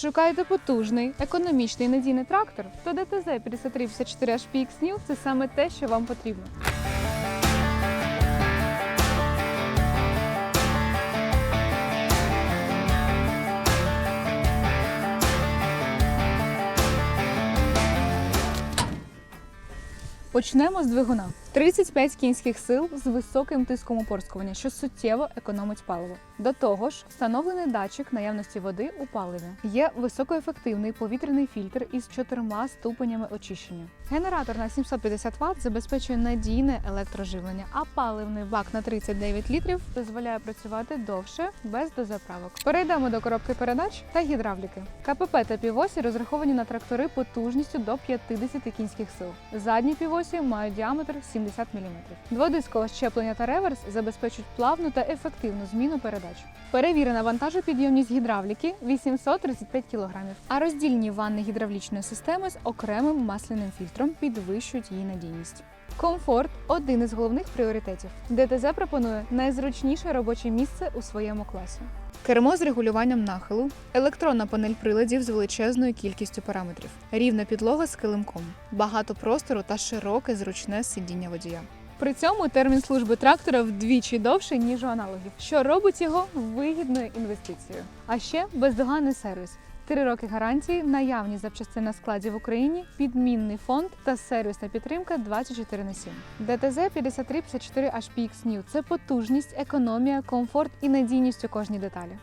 Шукаєте потужний, економічний надійний трактор? То ДТЗ 5354 HPX New – це саме те, що вам потрібно. Почнемо з двигуна. 35 кінських сил з високим тиском опорскування, що суттєво економить паливо. До того ж, встановлений датчик наявності води у паливі. Є високоефективний повітряний фільтр із чотирма ступенями очищення. Генератор на 750 Вт забезпечує надійне електроживлення, а паливний бак на 39 літрів дозволяє працювати довше без дозаправок. Перейдемо до коробки передач та гідравліки. КПП та півосі розраховані на трактори потужністю до 50 кінських сил. Задні півосі мають діаметр 70 мм. Дводискове щеплення та реверс забезпечують плавну та ефективну зміну передач. Перевірена вантажопідйомність гідравліки 835 кг, а роздільні ванни гідравлічної системи з окремим масляним фільтром підвищують її надійність. Комфорт один із головних пріоритетів. ДТЗ пропонує найзручніше робоче місце у своєму класі. Кермо з регулюванням нахилу, електронна панель приладів з величезною кількістю параметрів, рівна підлога з килимком, багато простору та широке зручне сидіння водія. При цьому термін служби трактора вдвічі довший, ніж у аналогів, що робить його вигідною інвестицією. А ще бездоганний сервіс. Три роки гарантії, наявні запчасти на складі в Україні, підмінний фонд та сервісна підтримка 24 на 7. ДТЗ 5354 HPX New – це потужність, економія, комфорт і надійність у кожній деталі.